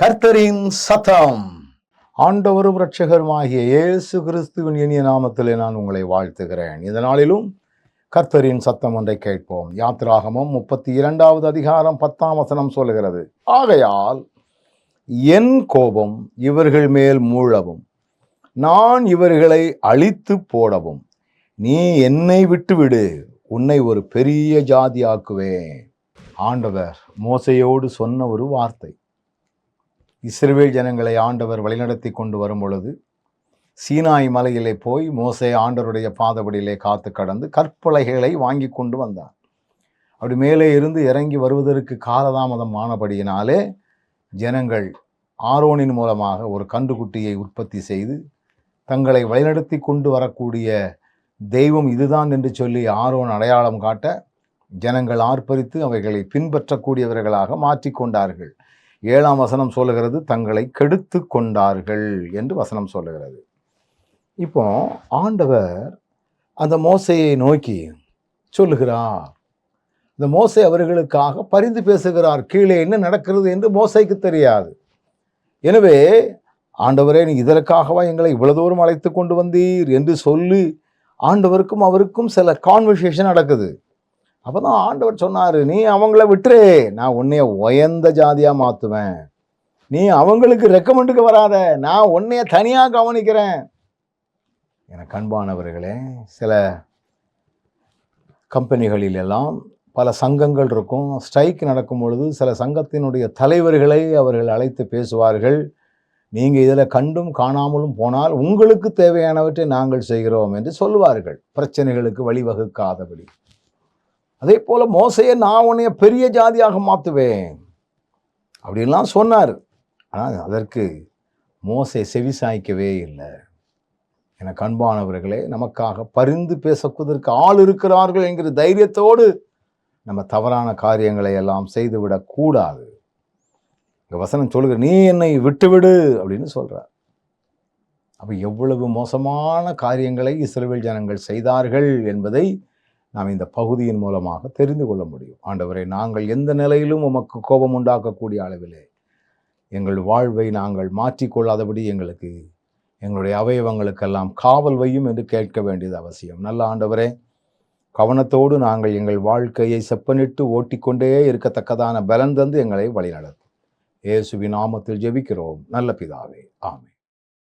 கர்த்தரின் சத்தம். ஆண்டவரும் இரட்சகருமாகிய இயேசு கிறிஸ்துவின் இனிய நாமத்திலே நான் உங்களை வாழ்த்துகிறேன். இந்த நாளிலும் கர்த்தரின் சத்தம் ஒன்றை கேட்போம். யாத்ராகமம் முப்பத்தி இரண்டாவது அதிகாரம் பத்தாம் வசனம் சொல்லுகிறது. ஆகையால் என் கோபம் இவர்கள் மேல் மூழவும். நான் இவர்களை அழித்து போடவும். நீ என்னை விட்டுவிடு. உன்னை ஒரு பெரிய ஜாதியாக்குவேன். ஆண்டவர் மோசையோடு சொன்ன ஒரு வார்த்தை. இஸ்ரேல் ஜனங்களை ஆண்டவர் வழிநடத்தி கொண்டு வரும் பொழுது சீனாய் மலையிலே போய் மோசே ஆண்டருடைய பாதபடியிலே காத்து கடந்து கற்பலகைகளை வாங்கி கொண்டு வந்தார் அப்படி மேலே இருந்து இறங்கி வருவதற்கு காலதாமதம் ஆனபடியினாலே ஜனங்கள் ஆரோனின் மூலமாக ஒரு கன்றுக்குட்டியை உற்பத்தி செய்து தங்களை வழிநடத்தி கொண்டு வரக்கூடிய தெய்வம் இதுதான் என்று சொல்லி ஆரோன் அடையாளம் காட்ட ஜனங்கள் ஆர்ப்பரித்து அவைகளை பின்பற்றக்கூடியவர்களாக மாற்றிக்கொண்டார்கள். ஏழாம் வசனம் சொல்லுகிறது தங்களை கெடுத்து கொண்டார்கள் என்று வசனம் சொல்லுகிறது. இப்போ ஆண்டவர் அந்த மோசையை நோக்கி சொல்லுகிறார். இந்த மோசை அவர்களுக்காக பரிந்து பேசுகிறார் கீழே என்ன நடக்கிறது என்று மோசைக்கு தெரியாது. எனவே ஆண்டவரே நீ இதற்காகவா எங்களை இவ்வளவு தூரம் அழைத்து கொண்டு வந்தீர் என்று சொல்லி ஆண்டவருக்கும் அவருக்கும் சில கான்வர்சேஷன் நடக்குது. அப்போ தான் ஆண்டவர் சொன்னார் நீ அவங்கள விட்டுரு நான் உன்னைய உயர்ந்த ஜாதியாக மாற்றுவேன் நீ அவங்களுக்கு ரெக்கமெண்டுக்கு வராத நான் உன்னைய தனியாக கவனிக்கிறேன். எனக்கு அன்பானவர்களே சில கம்பெனிகளில் எல்லாம் பல சங்கங்கள் இருக்கும். ஸ்ட்ரைக் நடக்கும் பொழுது சில சங்கத்தினுடைய தலைவர்களை அவர்கள் அழைத்து பேசுவார்கள். நீங்கள் இதில் கண்டும் காணாமலும் போனால் உங்களுக்கு தேவையானவற்றை நாங்கள் செய்கிறோம் என்று சொல்லுவார்கள். பிரச்சனைகளுக்கு வழிவகுக்காதபடி. அதே போல் மோசையை நான் உன்னைய பெரிய ஜாதியாக மாற்றுவேன் அப்படின்லாம் சொன்னார். ஆனால் அதற்கு மோசை செவிசாய்க்கவே இல்லை. என கண்பானவர்களே நமக்காக பரிந்து பேசக்குவதற்கு ஆள் இருக்கிறார்கள் என்கிற தைரியத்தோடு நம்ம தவறான காரியங்களை எல்லாம் செய்துவிடக்கூடாது இங்கே வசனம் சொல்லுகிற நீ என்னை விட்டுவிடு அப்படின்னு சொல்கிறார் அப்போ எவ்வளவு மோசமான காரியங்களை இஸ்ரேல் ஜனங்கள் செய்தார்கள் என்பதை நாம் இந்த பகுதியின் மூலமாக தெரிந்து கொள்ள முடியும். ஆண்டவரை நாங்கள் எந்த நிலையிலும் உமக்கு கோபம் உண்டாக்கக்கூடிய அளவிலே எங்கள் வாழ்வை நாங்கள் மாற்றிக்கொள்ளாதபடி எங்களுக்கு எங்களுடைய அவயவங்களுக்கெல்லாம் காவல் வையும் என்று கேட்க வேண்டியது அவசியம். நல்ல ஆண்டவரே கவனத்தோடு நாங்கள் எங்கள் வாழ்க்கையை செப்பனிட்டு ஓட்டிக்கொண்டே இருக்கத்தக்கதான பலன் தந்து எங்களை வழிநடத்தும். இயேசுவின் நாமத்தில் ஜெபிக்கிறோம். நல்ல பிதாவே ஆமே